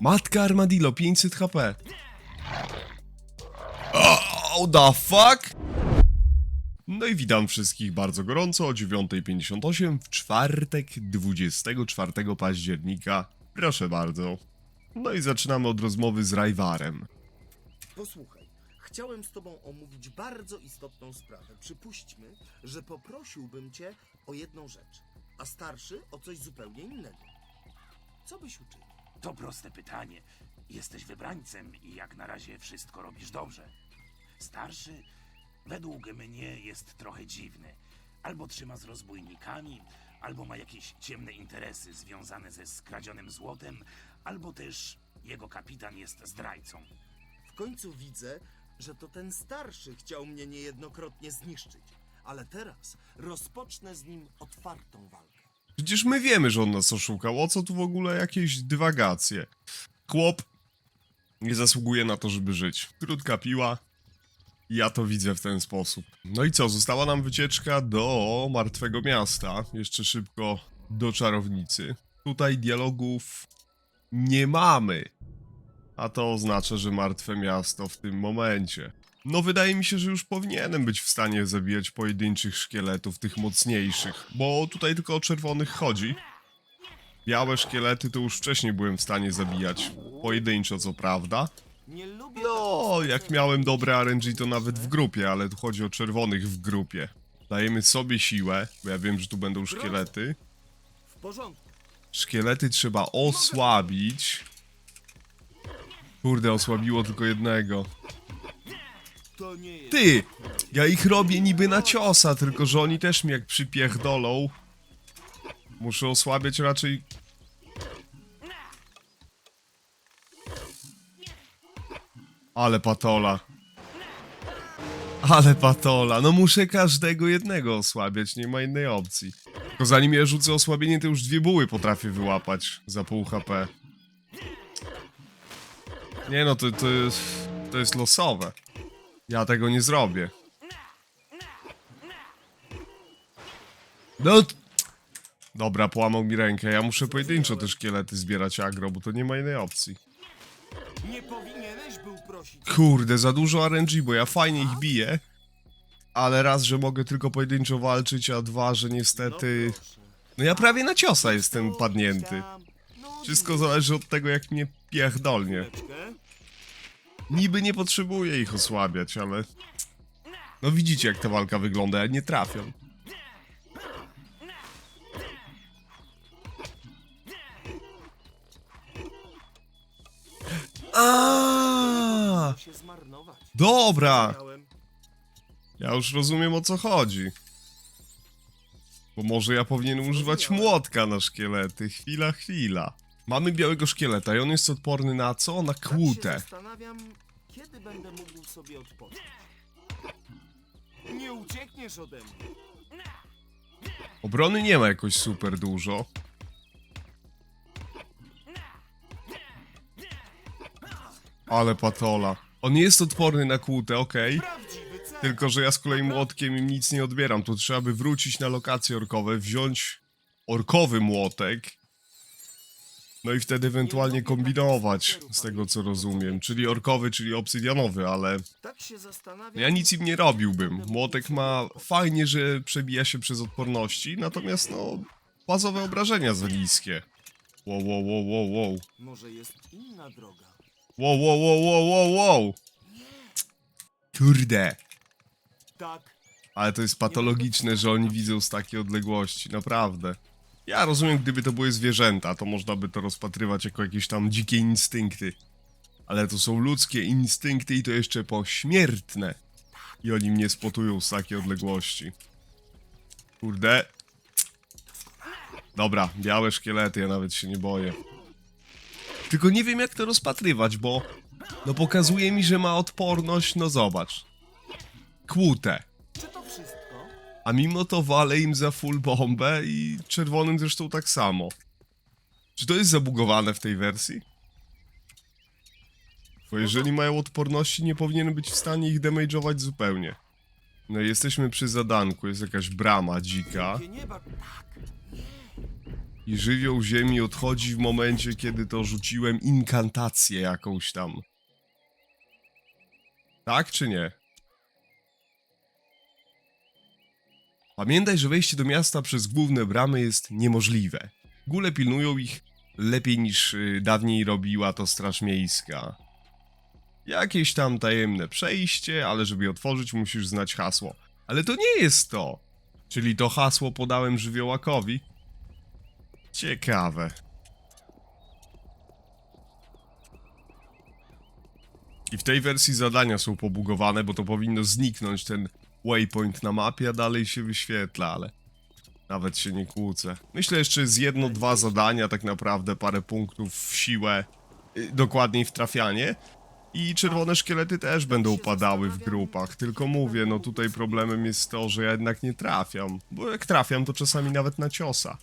Matka Armadillo, 500 HP. Oh, the fuck? No i witam wszystkich bardzo gorąco o 9.58 w czwartek 24 października. Proszę bardzo. No i zaczynamy od rozmowy z Rajwarem. Posłuchaj, chciałem z tobą omówić bardzo istotną sprawę. Przypuśćmy, że poprosiłbym cię o jedną rzecz, a starszy o coś zupełnie innego. Co byś uczynił? To proste pytanie. Jesteś wybrańcem i jak na razie wszystko robisz dobrze. Starszy, według mnie, jest trochę dziwny. Albo trzyma z rozbójnikami, albo ma jakieś ciemne interesy związane ze skradzionym złotem, albo też jego kapitan jest zdrajcą. W końcu widzę, że to ten starszy chciał mnie niejednokrotnie zniszczyć, ale teraz rozpocznę z nim otwartą walkę. Przecież my wiemy, że on nas oszukał. O co tu w ogóle jakieś dywagacje? Chłop nie zasługuje na to, żeby żyć. Krótka piła. Ja to widzę w ten sposób. No i co? Została nam wycieczka do martwego miasta. Jeszcze szybko do czarownicy. Tutaj dialogów nie mamy. A to oznacza, że martwe miasto w tym momencie. No wydaje mi się, że już powinienem być w stanie zabijać pojedynczych szkieletów, tych mocniejszych, bo tutaj tylko o czerwonych chodzi. Białe szkielety to już wcześniej byłem w stanie zabijać, pojedynczo co prawda. No, jak miałem dobre RNG to nawet w grupie, ale tu chodzi o czerwonych w grupie. Dajemy sobie siłę, bo ja wiem, że tu będą szkielety. Szkielety trzeba osłabić. Kurde, osłabiło tylko jednego. Ty! Ja ich robię niby na ciosa, tylko że oni też mi jak przypiechdolą. Muszę osłabiać raczej... Ale patola. Ale patola. No muszę każdego jednego osłabiać, nie ma innej opcji. Tylko zanim ja rzucę osłabienie, to już dwie buły potrafię wyłapać za pół HP. Nie no, to, to, jest, to jest losowe. Ja tego nie zrobię. No. Dobra, połamał mi rękę. Ja muszę pojedynczo te szkielety zbierać agro, bo to nie ma innej opcji. Nie powinieneś był prosić. Kurde, za dużo RNG, bo ja fajnie ich biję. Ale raz, że mogę tylko pojedynczo walczyć, a dwa, że niestety... proszę. No ja prawie na ciosa jestem padnięty. No, Wszystko zależy od tego, jak mnie pierdolnie. Niby nie potrzebuję ich osłabiać, ale... No widzicie, jak ta walka wygląda, nie trafiam. A, się zmarnować. Dobra! Ja już rozumiem o co chodzi. Bo może ja powinienem używać młotka na szkielety. Chwila, chwila. Mamy białego szkieleta i on jest odporny na co? Na Tak kłutę. zastanawiam, kiedy będę mógł sobie odpocząć. Nie uciekniesz ode mnie. Obrony nie ma jakoś super dużo. Ale patola. On jest odporny na kłutę, okej. Prawdziwy cel. Tylko, że ja z kolei młotkiem im nic nie odbieram. To trzeba by wrócić na lokacje orkowe, wziąć orkowy młotek. No i wtedy ewentualnie kombinować, z tego co rozumiem. Czyli orkowy, czyli obsydianowy, ale Tak ja nic im nie robiłbym. Młotek ma fajnie, że przebija się przez odporności, natomiast no, bazowe obrażenia za niskie. Wow, wow, wow, wow, wow. Może jest inna droga. Wow, wow, wow, wow, wow, wow. Kurde. Tak. Ale to jest patologiczne, że oni widzą z takiej odległości, naprawdę. Ja rozumiem, gdyby to były zwierzęta, to można by to rozpatrywać jako jakieś tam dzikie instynkty. Ale to są ludzkie instynkty i to jeszcze pośmiertne. I oni mnie spotują z takiej odległości. Kurde. Dobra, białe szkielety, ja nawet się nie boję. Tylko nie wiem jak to rozpatrywać, bo... No pokazuje mi, że ma odporność, no zobacz. Kłutę. A mimo to walę im za full bombę i czerwonym zresztą tak samo. Czy to jest zabugowane w tej wersji? Bo jeżeli mają odporności, nie powinienem być w stanie ich damage'ować zupełnie. No i jesteśmy przy zadanku, jest jakaś brama dzika. I żywioł ziemi odchodzi w momencie, kiedy to rzuciłem inkantację jakąś tam. Tak czy nie? Pamiętaj, że wejście do miasta przez główne bramy jest niemożliwe. Góle pilnują ich lepiej niż y, dawniej robiła to Straż Miejska. Jakieś tam tajemne przejście, ale żeby je otworzyć musisz znać hasło. Ale to nie jest to! Czyli to hasło podałem żywiołakowi? Ciekawe. I w tej wersji zadania są pobugowane, bo to powinno zniknąć ten waypoint na mapie, a dalej się wyświetla, ale nawet się nie kłócę. Myślę jeszcze z jedno, dwa zadania, tak naprawdę parę punktów w siłę, y, dokładniej w trafianie. I czerwone szkielety też będą padały w grupach, tylko mówię, no tutaj problemem jest to, że ja jednak nie trafiam, bo jak trafiam, to czasami nawet na ciosa.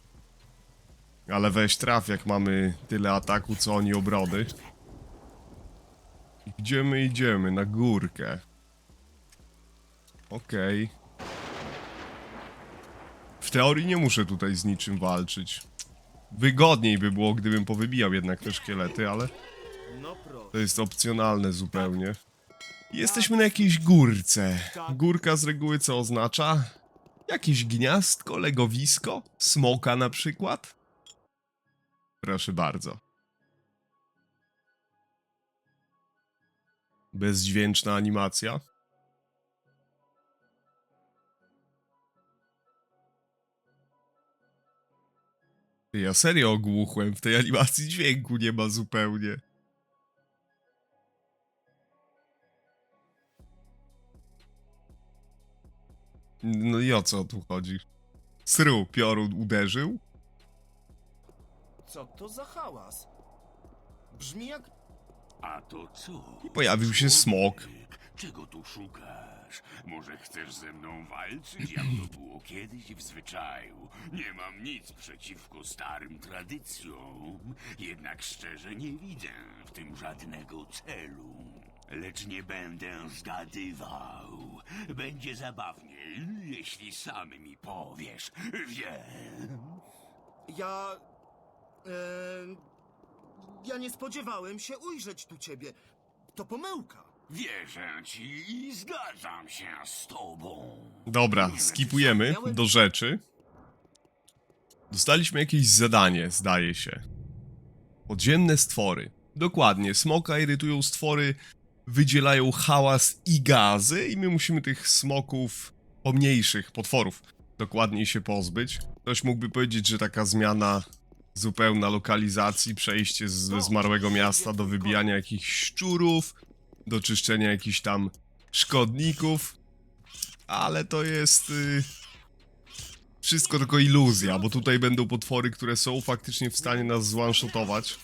Ale weź traf, jak mamy tyle ataku, co oni obrony. Gdzie my idziemy? Na górkę. Okej. W teorii nie muszę tutaj z niczym walczyć. Wygodniej by było, gdybym powybijał jednak te szkielety, ale to jest opcjonalne zupełnie. Jesteśmy na jakiejś górce. Górka z reguły co oznacza? Jakieś gniazdko, legowisko? Smoka na przykład? Proszę bardzo. Bezdźwięczna animacja. Ja serio ogłuchłem, w tej animacji dźwięku nie ma zupełnie. No i o co tu chodzi? Sru piorun uderzył? Co to za hałas? Brzmi jak... A to co? I pojawił się smok. Czego tu szukasz? Może chcesz ze mną walczyć, jak to było kiedyś w zwyczaju? Nie mam nic przeciwko starym tradycjom, jednak szczerze nie widzę w tym żadnego celu. Lecz nie będę zgadywał. Będzie zabawniej, jeśli sam mi powiesz. Wiem. Ja... E, ja nie spodziewałem się ujrzeć tu ciebie. To pomyłka. Wierzę ci i zgadzam się z tobą. Dobra, skipujemy do rzeczy. Dostaliśmy jakieś zadanie, zdaje się. Podziemne stwory. Dokładnie, smoka irytują stwory, wydzielają hałas i gazy i my musimy tych smoków, pomniejszych potworów, dokładniej się pozbyć. Ktoś mógłby powiedzieć, że taka zmiana zupełna lokalizacji, przejście z zmarłego miasta do wybijania jakichś szczurów, do czyszczenia jakichś tam szkodników, ale to jest y, wszystko tylko iluzja, bo tutaj będą potwory, które są faktycznie w stanie nas zwanshotować.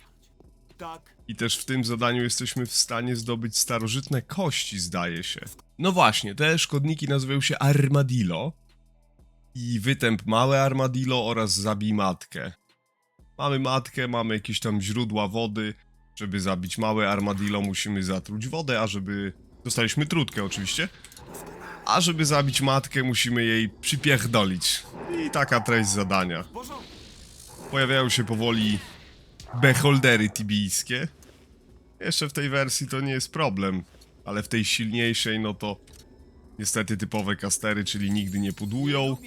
Tak. I też w tym zadaniu jesteśmy w stanie zdobyć starożytne kości, zdaje się. No właśnie, te szkodniki nazywają się Armadillo. I wytęp małe Armadillo oraz zabij matkę. Mamy matkę, mamy jakieś tam źródła wody. Żeby zabić małe Armadillo musimy zatruć wodę, a żeby... Dostaliśmy trutkę oczywiście. A żeby zabić matkę musimy jej przypierdolić. I taka treść zadania. Pojawiają się powoli beholdery tibijskie. Jeszcze w tej wersji to nie jest problem, ale w tej silniejszej, no to niestety typowe kastery, czyli nigdy nie pudłują,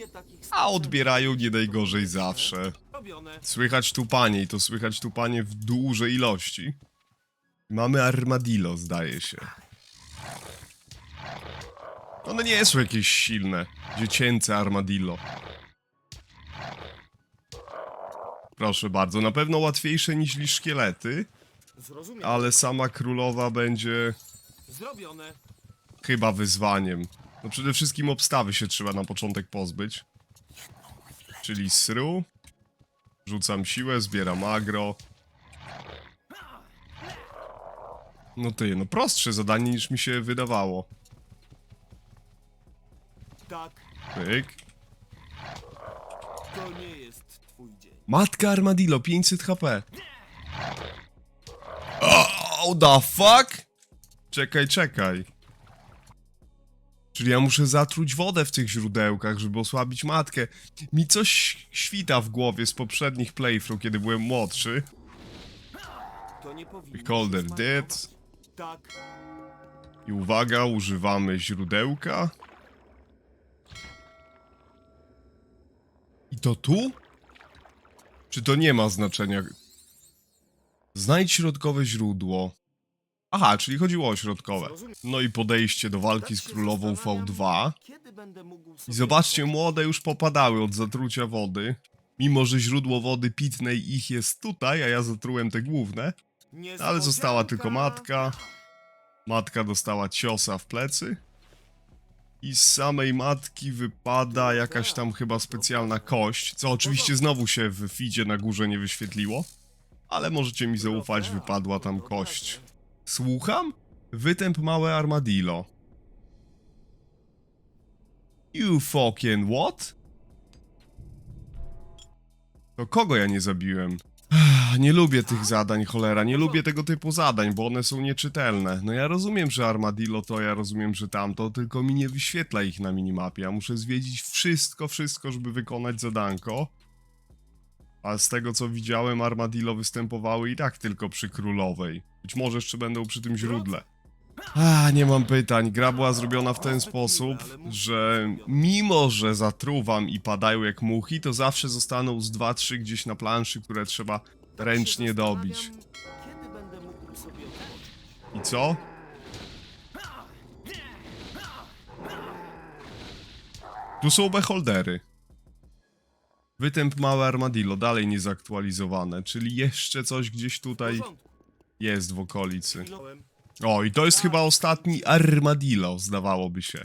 a odbierają nie najgorzej zawsze. Robione. Słychać tupanie i to słychać tupanie w dużej ilości. Mamy armadillo, zdaje się. One nie są jakieś silne. Dziecięce armadillo. Proszę bardzo, na pewno łatwiejsze niż szkielety, Zrozumiałem. ale sama królowa będzie Zrobione. chyba wyzwaniem. No przede wszystkim obstawy się trzeba na początek pozbyć. Czyli sru. Rzucam siłę, zbieram agro. No ty, no prostsze zadanie niż mi się wydawało. Tak. Pyk. To nie jest twój dzień. Matka Armadillo, 500 HP. Oh, the fuck? Czekaj, czekaj. Czyli ja muszę zatruć wodę w tych źródełkach, żeby osłabić matkę. Mi coś świta w głowie z poprzednich playthrough, kiedy byłem młodszy. To nie powinno się zmarnować. Tak, I uwaga, używamy źródełka. I to tu? Czy to nie ma znaczenia? Znajdź środkowe źródło. Aha, czyli chodziło o środkowe. No i podejście do walki z królową zastanawiam, V2. Kiedy będę mógł I zobaczcie, młode już popadały od zatrucia wody. Mimo, że źródło wody pitnej ich jest tutaj, a ja zatrułem te główne. Ale została tylko matka. Matka dostała ciosa w plecy. I z samej matki wypada jakaś tam chyba specjalna kość, co oczywiście znowu się w feedzie na górze nie wyświetliło. Ale możecie mi zaufać, wypadła tam kość. Słucham? Wytęp małe armadillo. You fucking what? To kogo ja nie zabiłem? Ech, Nie lubię tych zadań, cholera, nie lubię tego typu zadań, bo one są nieczytelne. No ja rozumiem, że armadillo to, ja rozumiem, że tamto, tylko mi nie wyświetla ich na minimapie. Ja muszę zwiedzić wszystko, wszystko, żeby wykonać zadanko. A z tego co widziałem, armadillo występowały i tak tylko przy królowej. Być może jeszcze będą przy tym źródle. A, nie mam pytań. Gra była zrobiona w ten sposób, że mimo, że zatruwam i padają jak muchy, to zawsze zostaną z 2-3 gdzieś na planszy, które trzeba Tak ręcznie dobić. zastanawiam, Kiedy będę mógł sobie odpocząć? I co? Tu są beholdery. Wytęp małe armadillo, dalej nie zaktualizowane, czyli jeszcze coś gdzieś tutaj. Jest w okolicy. O, i to jest chyba ostatni armadillo, zdawałoby się.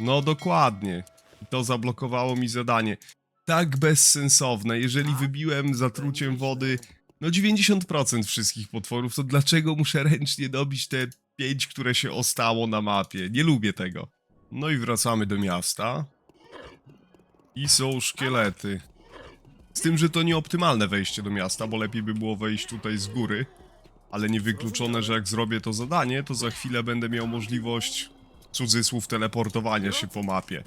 No dokładnie. I to zablokowało mi zadanie. Tak bezsensowne. Jeżeli wybiłem zatruciem wody no 90% wszystkich potworów, to dlaczego muszę ręcznie dobić te 5, które się ostało na mapie? Nie lubię tego. No i wracamy do miasta. I są szkielety. Z tym, że to nieoptymalne wejście do miasta, bo lepiej by było wejść tutaj z góry. Ale niewykluczone, że jak zrobię to zadanie, to za chwilę będę miał możliwość cudzysłów teleportowania się po mapie.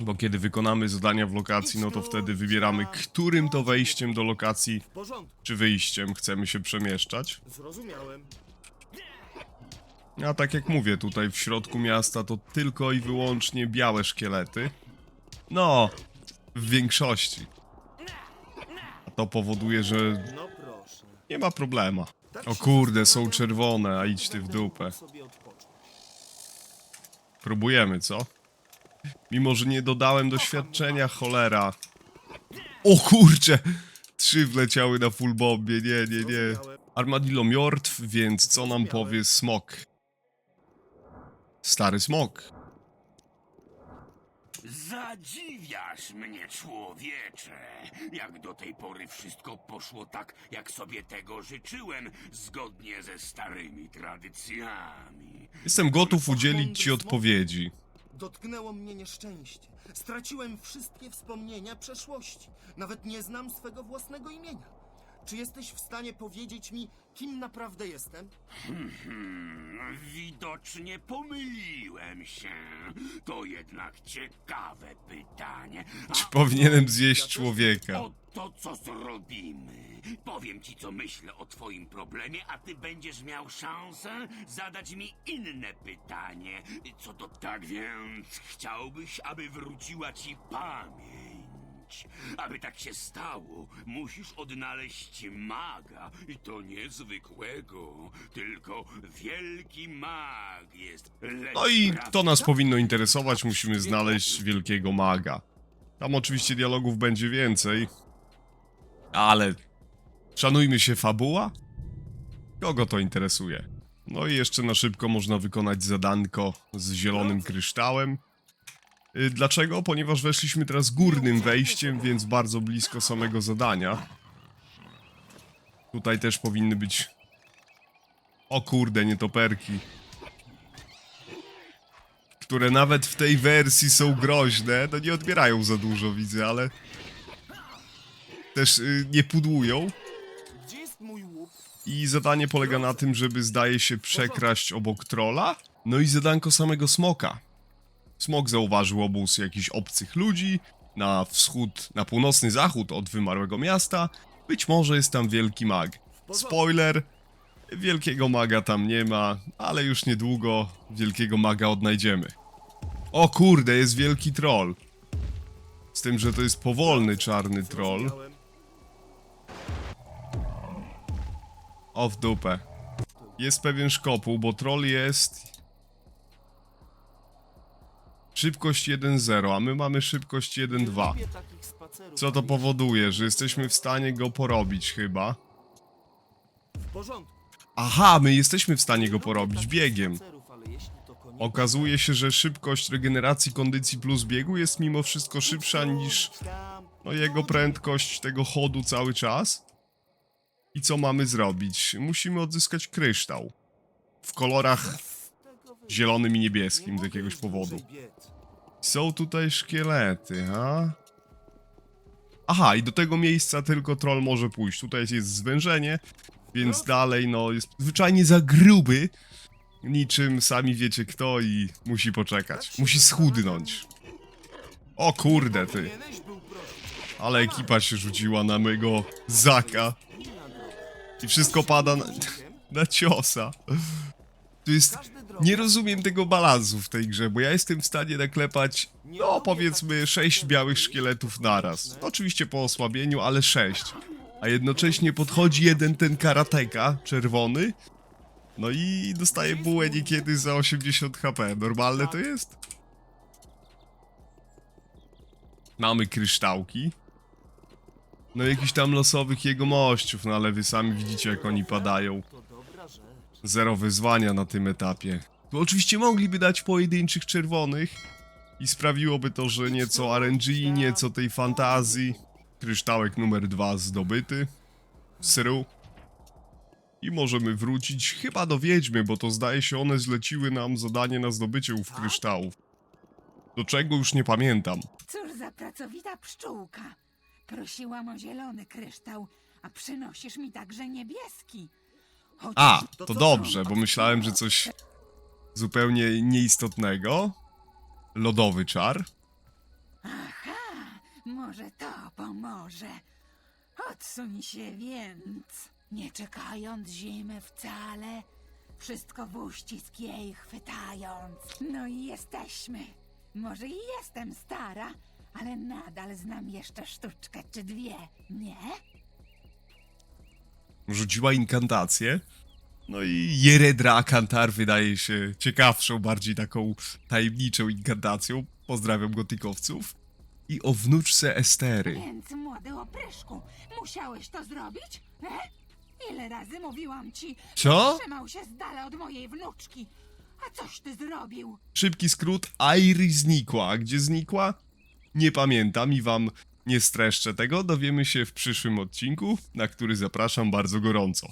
Bo kiedy wykonamy zadania w lokacji, no to wtedy wybieramy, którym to wejściem do lokacji czy wyjściem chcemy się przemieszczać. Zrozumiałem. A tak jak mówię, tutaj w środku miasta to tylko i wyłącznie białe szkielety. No, w większości. A to powoduje, że No proszę. nie ma problemu. Tak O się kurde, są zastanawiam, czerwone, a idź ty w będę dupę. mógł sobie odpocząć. Próbujemy, co? Mimo, że nie dodałem doświadczenia, cholera. O kurcze! Trzy wleciały na full bombie, nie, nie, nie. Armadillo miertw, więc co nam powie smok? Stary smok. Zadziwiasz mnie, człowiecze! Jak do tej pory wszystko poszło tak, jak sobie tego życzyłem, zgodnie ze starymi tradycjami. Jestem gotów udzielić ci odpowiedzi. Dotknęło mnie nieszczęście. Straciłem wszystkie wspomnienia przeszłości. Nawet nie znam swego własnego imienia. Czy jesteś w stanie powiedzieć mi, kim naprawdę jestem? Hmm, widocznie pomyliłem się. To jednak ciekawe pytanie. A Czy powinienem zjeść człowieka? Oto co zrobimy. Powiem ci, co myślę o twoim problemie, a ty będziesz miał szansę zadać mi inne pytanie. Co do tak więc chciałbyś, aby wróciła ci pamięć. Aby tak się stało, musisz odnaleźć maga. I to niezwykłego, tylko wielki mag jest. Lecz No i prawda- to nas powinno interesować, musimy znaleźć wielkiego maga. Tam oczywiście dialogów będzie więcej. Ale szanujmy się fabuła? Kogo to interesuje? No i jeszcze na szybko można wykonać zadanko z zielonym kryształem. Y, Dlaczego? Ponieważ weszliśmy teraz górnym wejściem, więc bardzo blisko samego zadania. Tutaj też powinny być... O kurde, nietoperki które nawet w tej wersji są groźne, no nie odbierają za dużo, widzę, ale też y, nie pudłują. I zadanie polega na tym, żeby zdaje się przekraść obok trola No i zadanko samego smoka. Smok zauważył obóz jakichś obcych ludzi na wschód, na północny zachód od wymarłego miasta. Być może jest tam wielki mag. Spoiler, wielkiego maga tam nie ma, ale już niedługo wielkiego maga odnajdziemy. O kurde, jest wielki troll. Z tym, że to jest powolny czarny troll. O w dupę. Jest pewien szkopuł, bo troll jest... Szybkość 1.0, a my mamy szybkość 1.2. Lubię takich spacerów, Co to powoduje? Że jesteśmy w stanie go porobić chyba. Aha, my jesteśmy w stanie go porobić biegiem. Okazuje się, że szybkość regeneracji kondycji plus biegu jest mimo wszystko szybsza niż no, jego prędkość tego chodu cały czas. I co mamy zrobić? Musimy odzyskać kryształ. W kolorach zielonym i Nie niebieskim z jakiegoś powodu. Są tutaj szkielety, ha? Aha, i do tego miejsca tylko troll może pójść. Tutaj jest zwężenie, więc dalej, no, jest zwyczajnie za gruby. Niczym sami wiecie kto i musi poczekać. Musi schudnąć. O kurde, ty. Ale ekipa się rzuciła na mego Zaka. I wszystko pada na, na ciosa. To jest... Drogą. Nie rozumiem tego balansu w tej grze, bo ja jestem w stanie naklepać, no powiedzmy, sześć białych szkieletów naraz. Oczywiście po osłabieniu, ale sześć. A jednocześnie podchodzi jeden ten karateka, czerwony, no i dostaje bułę niekiedy za 80 HP. Normalne to jest? Mamy kryształki. No jakichś tam losowych jegomościów, no ale wy sami widzicie jak oni padają. Zero wyzwania na tym etapie. Tu oczywiście mogliby dać pojedynczych czerwonych i sprawiłoby to, że nieco RNG, nieco tej fantazji. Kryształek numer dwa zdobyty. Sru. I możemy wrócić chyba do Wiedźmy, bo to zdaje się one zleciły nam zadanie na zdobycie ów kryształów. Do czego już nie pamiętam. Cóż za pracowita pszczółka. Prosiłam o zielony kryształ, a przynosisz mi także niebieski. Chociaż A, To dobrze, bo myślałem, że coś zupełnie nieistotnego. Lodowy czar. Aha, może to pomoże. Odsuń się więc, nie czekając zimy wcale. Wszystko w uścisk jej chwytając. No i jesteśmy. Może i jestem stara, ale nadal znam jeszcze sztuczkę czy dwie, nie? rzuciła inkantację. No i Jeredra Akantar wydaje się ciekawszą, bardziej taką tajemniczą inkantacją. Pozdrawiam gotykowców. I o wnuczce Estery. Więc młody opryszku, musiałeś to zrobić? E? Ile razy mówiłam ci, Co? trzymał się z dala od mojej wnuczki. A coś ty zrobił? Szybki skrót, Airi znikła. A gdzie znikła? Nie pamiętam i wam nie streszczę tego. Dowiemy się w przyszłym odcinku, na który zapraszam bardzo gorąco.